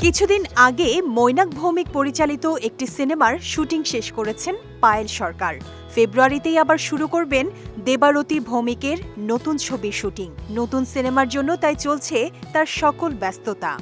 কিছুদিন আগে মৈনাক ভৌমিক পরিচালিত একটি সিনেমার শুটিং শেষ করেছেন পায়েল সরকার। ফেব্রুয়ারিতেই আবার শুরু করবেন দেবারতী ভৌমিকের নতুন ছবির শুটিং। নতুন সিনেমার জন্য তাই চলছে তার সকল ব্যস্ততা।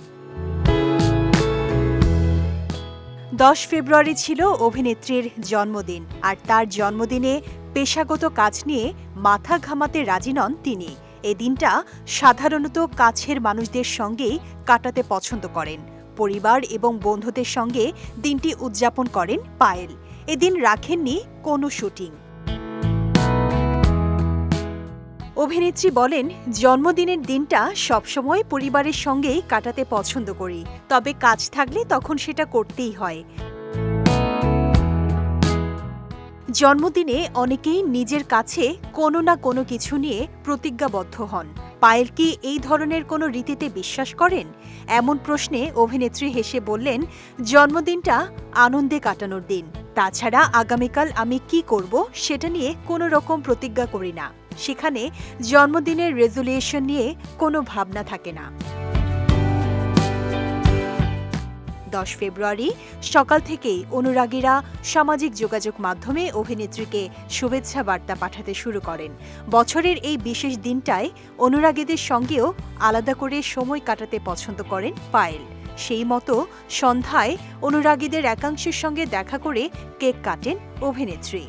দশ ফেব্রুয়ারি ছিল অভিনেত্রীর জন্মদিন, আর তার জন্মদিনে পেশাগত কাজ নিয়ে মাথা ঘামাতে রাজি নন তিনি। এই দিনটা সাধারণত কাছের মানুষদের সঙ্গেই কাটাতে পছন্দ করেন। পরিবার এবং বন্ধুদের সঙ্গে দিনটি উদযাপন করেন পায়েল। এদিন রাখেননি কোনো শুটিং। অভিনেত্রী বলেন, জন্মদিনের দিনটা সবসময় পরিবারের সঙ্গেই কাটাতে পছন্দ করি। তবে কাজ থাকলে তখন সেটা করতেই হয়। জন্মদিনে অনেকেই নিজের কাছে কোনো না কোনো কিছু নিয়ে প্রতিজ্ঞাবদ্ধ হন। পায়েল কি এই ধরনের কোনো রীতিতে বিশ্বাস করেন? এমন প্রশ্নে অভিনেত্রী হেসে বললেন, জন্মদিনটা আনন্দে কাটানোর দিন। তাছাড়া আগামীকাল আমি কি করব সেটা নিয়ে কোনো রকম প্রতিজ্ঞা করি না। সেখানে জন্মদিনের রেজুলিউশন নিয়ে কোনো ভাবনা থাকে না। দশ ফেব্রুয়ারি সকাল থেকেই অনুরাগীরা সামাজিক যোগাযোগ মাধ্যমে অভিনেত্রীকে শুভেচ্ছা বার্তা পাঠাতে শুরু করেন। বছরের এই বিশেষ দিনটায় অনুরাগীদের সঙ্গেও আলাদা করে সময় কাটাতে পছন্দ করেন পায়েল। সেই মতো সন্ধ্যায় অনুরাগীদের একাংশের সঙ্গে দেখা করে কেক কাটেন অভিনেত্রী।